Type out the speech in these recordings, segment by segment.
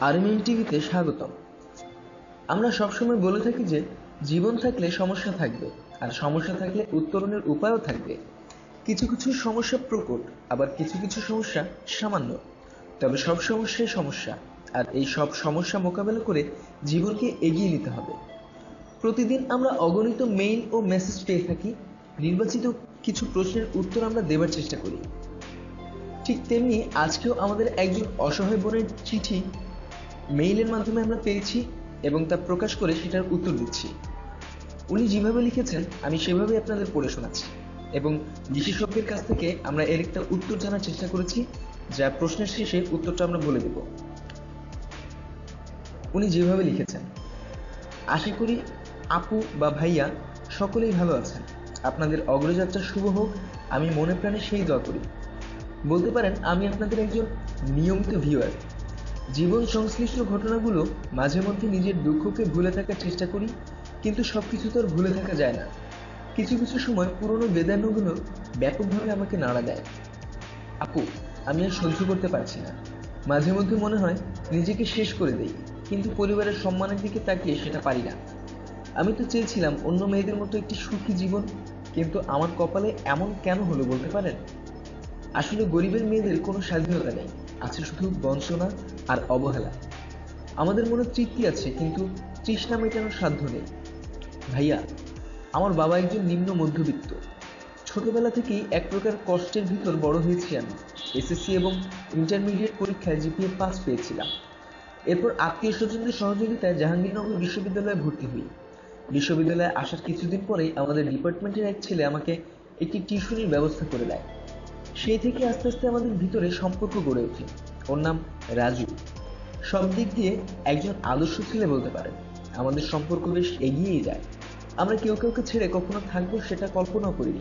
আরএমএন টিভিতে স্বাগতম। আমরা সবসময় বলে থাকি যে, জীবন থাকলে সমস্যা থাকবে, আর সমস্যা থাকলে উত্তরণের উপায়ও থাকবে। কিছু কিছু সমস্যা প্রকট, আবার কিছু কিছু সমস্যা সামান্য। তবে সব সমস্যাই সমস্যা, আর এই সব সমস্যা মোকাবেলা করে জীবনকে এগিয়ে নিতে হবে। প্রতিদিন আমরা অগণিত মেইল ও মেসেজ পেয়ে থাকি, নির্বাচিত কিছু প্রশ্নের উত্তর আমরা দেবার চেষ্টা করি। ঠিক তেমনি আজকেও আমাদের একজন অসহায় বোনের চিঠি মেইলের মাধ্যমে আমরা পেয়েছি এবং তা প্রকাশ করে সেটার উত্তর দিচ্ছি। উনি যেভাবে লিখেছেন, আমি সেভাবে আপনাদের পড়ে শোনাচ্ছি। এবং বিশেষজ্ঞের কাছ থেকে আমরা এর একটা উত্তর জানার চেষ্টা করেছি, যা প্রশ্নের শেষে উত্তরটা আমরা বলে দেব। উনি যেভাবে লিখেছেন, আশা করি আপু বা ভাইয়া সকলেই ভালো আছেন। আপনাদের অগ্রযাত্রা শুভ হোক, আমি মনে প্রাণে সেই দোয়া করি। বলতে পারেন, আমি আপনাদের একজন নিয়মিত ভিউয়ার জীবন সংশ্লিষ্ট ঘটনাগুলো মাঝে মধ্যে নিজের দুঃখকে ভুলে থাকার চেষ্টা করি, কিন্তু সব কিছু তো আর ভুলে থাকা যায় না। কিছু কিছু সময় পুরনো বেদান্যগুলো ব্যাপকভাবে আমাকে নাড়া দেয়। আপু, আমি আর সহ্য করতে পারছি না। মাঝে মধ্যে মনে হয় নিজেকে শেষ করে দেই, কিন্তু পরিবারের সম্মানের দিকে তাকিয়ে সেটা পারি না। আমি তো চেয়েছিলাম অন্য মেয়েদের মতো একটি সুখী জীবন, কিন্তু আমার কপালে এমন কেন হলো বলতে পারেন? আসলে গরিবের মেয়েদের কোনো স্বাধীনতা নেই। আছে শুধু বঞ্চনা আর অবহেলা। আমাদের মনে তৃপ্তি আছে, কিন্তু তৃষ্ণা মেটানোর সাধ্য নেই। ভাইয়া, আমার বাবা একজন নিম্ন মধ্যবিত্ত। ছোটবেলা থেকেই এক প্রকার কষ্টের ভিতর বড় হয়েছি আমি। এসএসসি এবং ইন্টারমিডিয়েট পরীক্ষায় জিপিএ পাস পেয়েছিলাম। এরপর আত্মীয় স্বজনদের সহযোগিতায় জাহাঙ্গীরনগর বিশ্ববিদ্যালয়ে ভর্তি হই। বিশ্ববিদ্যালয়ে আসার কিছুদিন পরেই আমাদের ডিপার্টমেন্টের এক ছেলে আমাকে একটি টিউশনির ব্যবস্থা করে দেয়। সেই থেকে আস্তে আস্তে আমাদের ভিতরে সম্পর্ক গড়ে ওঠে। ওর নাম রাজু। সব দিক দিয়ে একজন আদর্শ ছেলে বলতে পারেন আমাদের সম্পর্ক বেশ এগিয়েই যায়। আমরা কেউ কাউকে ছেড়ে কখনো থাকব সেটা কল্পনাও করিনি।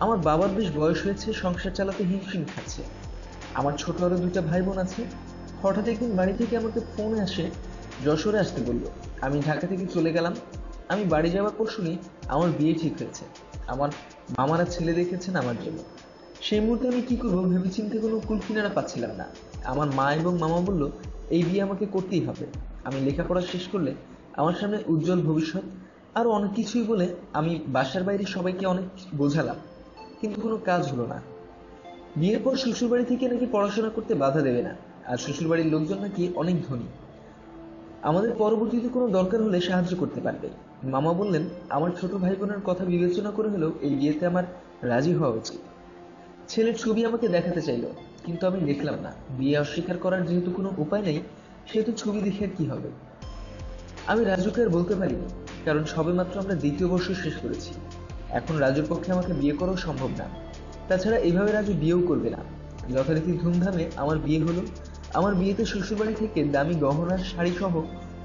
আমার বাবার বেশ বয়স হয়েছে, সংসার চালাতে হিমশিম খাচ্ছে। আমার ছোট আরও দুইটা ভাই বোন আছে। হঠাৎ একদিন বাড়ি থেকে আমাকে ফোনে আসে, যশোরে আসতে বলল। আমি ঢাকা থেকে চলে গেলাম। আমি বাড়ি যাওয়ার পর শুনি আমার বিয়ে ঠিক হয়েছে। আমার মামারা ছেলে দেখেছেন আমার জন্য। সেই মুহূর্তে আমি কি করব? ভেবে চিন্তে কোনো কুল কিনারা পাচ্ছিলাম না। আমার মা এবং মামা বলল, এই বিয়ে আমাকে করতেই হবে। আমি লেখাপড়া শেষ করলে আমার সামনে উজ্জ্বল ভবিষ্যৎ। আরও অনেক কিছুই বলে আমি বাসার বাইরে সবাইকে অনেক বোঝালাম। কিন্তু কোনো কাজ হলো না। বিয়ের পর শ্বশুরবাড়ি থেকে নাকি পড়াশোনা করতে বাধা দেবে না। আর শ্বশুরবাড়ির লোকজন নাকি অনেক ধনী। আমাদের পরবর্তীতে কোনো দরকার হলে সাহায্য করতে পারবে। মামা বললেন, আমার ছোট ভাই বোনের কথা বিবেচনা করে হলেও এই বিয়েতে আমার রাজি হওয়া উচিত। ছেলের ছবি আমাকে দেখাতে চাইলো, কিন্তু আমি দেখলাম না। বিয়ে অস্বীকার করার যেহেতু কোনো উপায় নেই, সেহেতু ছবি দেখে আর কি হবে? আমি রাজুকে আর বলতে পারিনি, কারণ সবেমাত্র আমরা দ্বিতীয় বর্ষ শেষ করেছি। এখন রাজুর পক্ষে আমাকে বিয়ে করাও সম্ভব না। তাছাড়া এভাবে রাজু বিয়েও করবে না। যথারীতি ধুমধামে আমার বিয়ে হলো, আমার বিয়েতে শ্বশুরবাড়ি থেকে দামি গহনার শাড়ি সহ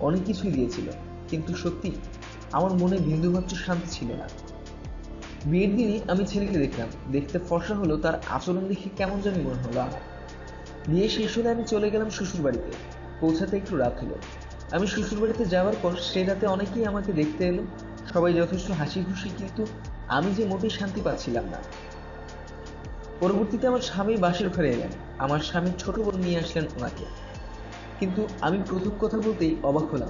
অনেক কিছুই দিয়েছিল। কিন্তু সত্যি, আমার মনে বিন্দুমাত্র শান্তি ছিল না। বিয়ের দিনই আমি ছেলেকে দেখলাম। দেখতে ফর্সা হলো, তার আচরণ দেখে কেমন জানি মনে হলো আমার বিয়ে শেষ হলে আমি চলে গেলাম শ্বশুর বাড়িতে পৌঁছাতে একটু রাত হলো। আমি শ্বশুর বাড়িতে যাওয়ার পর সে রাতে অনেকেই আমাকে দেখতে এলো। সবাই যথেষ্ট হাসি খুশি কিন্তু আমি যে মোটেই শান্তি পাচ্ছিলাম না। পরবর্তীতে আমার স্বামী বাসের ঘরে এলেন। আমার স্বামীর ছোট বোন নিয়ে আসলেন ওনাকে। কিন্তু আমি প্রথম কথা বলতেই অবাক হলাম।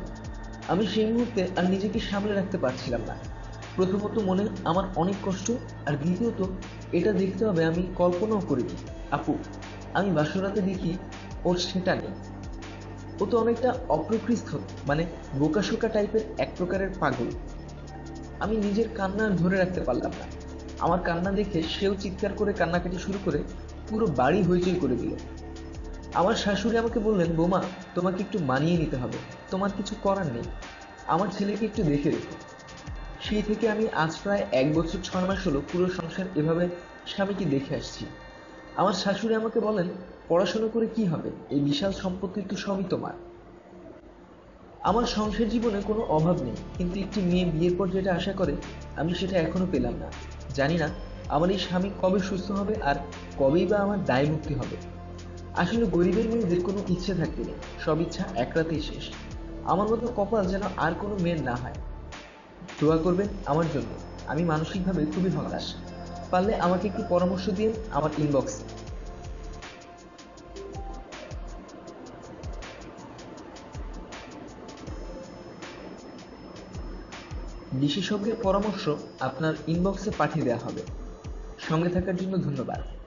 আমি সেই মুহূর্তে আর নিজেকে সামলে রাখতে পারছিলাম না। প্রথমত মনে আমার অনেক কষ্ট, আর দ্বিতীয়ত, এটা দেখতে হবে আমি কল্পনাও করিনি। আপু, আমি বাসরাতে দেখি ওর সেটা নেই। ও তো অনেকটা অপ্রকৃষ্ট মানে বোকাশোকা টাইপের এক প্রকারের পাগল। আমি নিজের কান্না ধরে রাখতে পারলাম না। আমার কান্না দেখে সেও চিৎকার করে কান্নাকাটি শুরু করে পুরো বাড়ি হইচই করে দিল। আমার শাশুড়ি আমাকে বললেন, বোমা, তোমাকে একটু মানিয়ে নিতে হবে। তোমার কিছু করার নেই। আমার ছেলেকে একটু দেখে রেখো। সেই থেকে আমি আজ প্রায় এক বছর ছয় মাস হলো পুরো সংসার এভাবে স্বামীকে দেখে আসছি। আমার শাশুড়ি আমাকে বলেন, পড়াশোনা করে কি হবে? এই বিশাল সম্পত্তি তো সবই তোমার। আমার সংসার জীবনে কোনো অভাব নেই, কিন্তু একটি মেয়ে বিয়ের পর যেটা আশা করে, আমি সেটা এখনও পেলাম না। জানি না আমার এই স্বামী কবে সুস্থ হবে আর কবেই বা আমার দায় মুক্তি হবে। আসলে গরিবের মেয়েদের কোনো ইচ্ছে থাকবে না, সব ইচ্ছা এক রাতেই শেষ। আমার মতো কপাল যেন আর কোনো মেয়ের না হয়। দোয়া করবেন আমার জন্য। আমি মানসিকভাবে খুবই হতাশ। পারলে আমাকে একটু পরামর্শ দিন আমার ইনবক্স বিশেষজ্ঞের পরামর্শ আপনার ইনবক্সে পাঠিয়ে দেওয়া হবে। সঙ্গে থাকার জন্য ধন্যবাদ।